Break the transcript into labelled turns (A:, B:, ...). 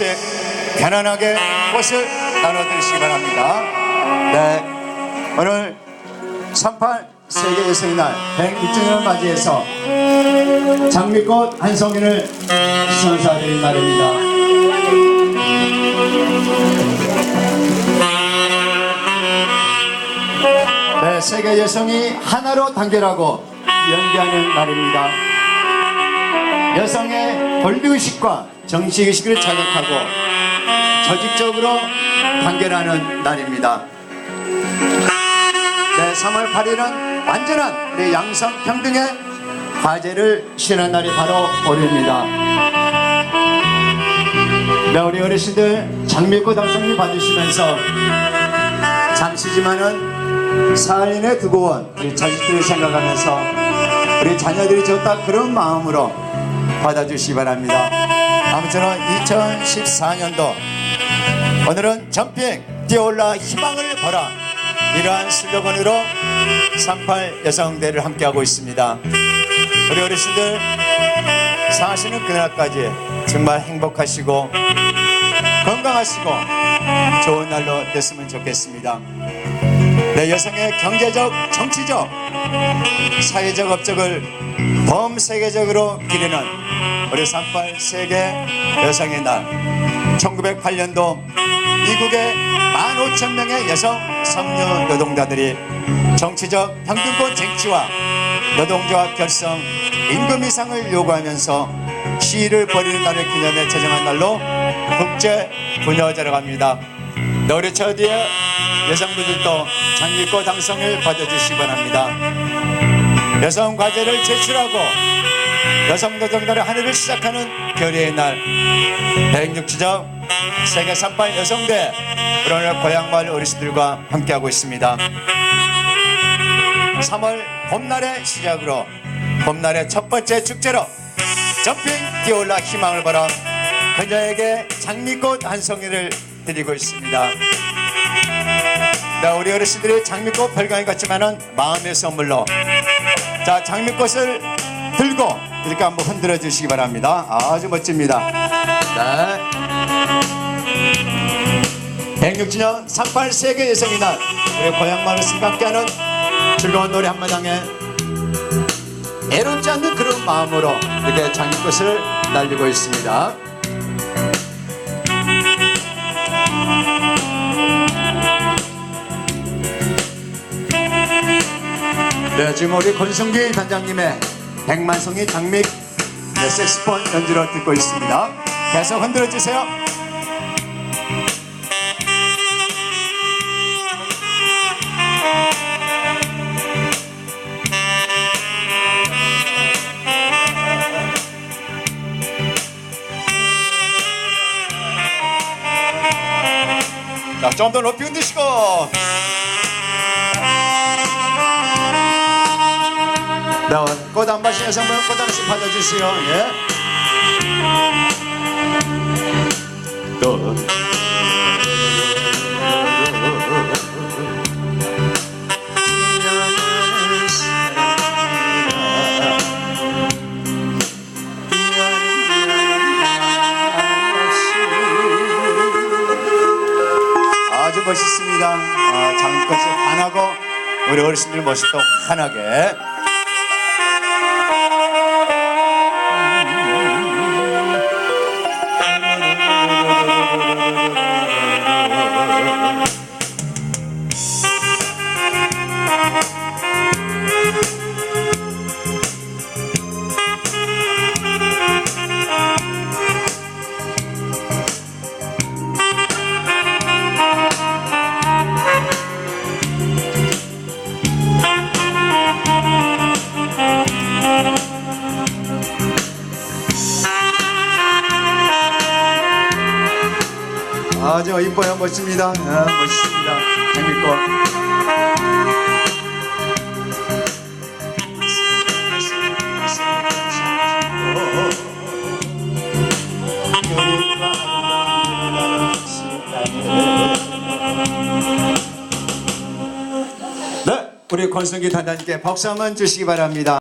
A: 곳에 편안하게 꽃을 나눠드리시기 바랍니다. 네, 오늘 38 세계 여성의 날 106주년을 맞이해서 장미꽃 한 송이를 선사드린 날입니다. 네, 세계 여성이 하나로 단결하고 연기하는 날입니다. 여성의 권리의식과 정치의식을 자극하고 조직적으로 단결하는 날입니다. 네, 3월 8일은 완전한 우리 양성 평등의 화제를 쉬는 날이 바로 오늘입니다. 네, 우리 어르신들 장미꽃 당선을 받으시면서 잠시지만은 사인에 두고 온 우리 자식들을 생각하면서 우리 자녀들이 좋다 그런 마음으로 받아주시기 바랍니다. 아무쪼록 2014년도 오늘은 점핑 뛰어올라 희망을 벌라 이러한 슬로건으로 38 여성대를 함께하고 있습니다. 우리 어르신들 사시는 그날까지 정말 행복하시고 건강하시고 좋은 날로 됐으면 좋겠습니다. 내 여성의 경제적, 정치적, 사회적 업적을 범세계적으로 기리는 우리 38 세계 여성의 날 1908년도 미국의 15,000명의 여성 성녀 노동자들이 정치적 평등권 쟁취와 노동조합 결성, 임금 이상을 요구하면서 시위를 벌이는 날을 기념해 제정한 날로 국제 부녀제라고 합니다. 우리 저디의 여성분들도 장미꽃 당성을 받아주시기 바랍니다. 여성 과제를 제출하고 여성 노동자의 하늘을 시작하는 결의의 날 106주적 세계 38 여성대 오늘 고향마을 어르신들과 함께하고 있습니다. 3월 봄날의 시작으로 봄날의 첫 번째 축제로 점핑 뛰어올라 희망을 벌어 그녀에게 장미꽃 한 송이를 드리고 있습니다. 네, 우리 어르신들이 장미꽃 별강이 같지만은 마음의 선물로 자 장미꽃을 들고 이렇게 한번 흔들어 주시기 바랍니다. 아주 멋집니다. 네. 106주년 38 세계 여성의 날 우리 고향 마을 어르신과 함께하는 즐거운 노래 한마당에 애롭지 않는 그런 마음으로 이렇게 장미꽃을 날리고 있습니다. 네, 지금 우리 권성기 단장님의 백만송이 장미 네, 색스폰 연주를 듣고 있습니다. 계속 흔들어 주세요. 자, 좀 더 높이 흔드시고. 네, 꽃안 받으신 여성분 꽃 하나씩 받아주세요. 예. 또. 아주 멋있습니다. 아, 장꽃이 환하고 우리 어르신들 모습도 환하게. 아주 이뻐요. 멋집니다. 아, 멋있습니다. 재밌고. 네 우리 권성기 단장님께 박수 한번 주시기 바랍니다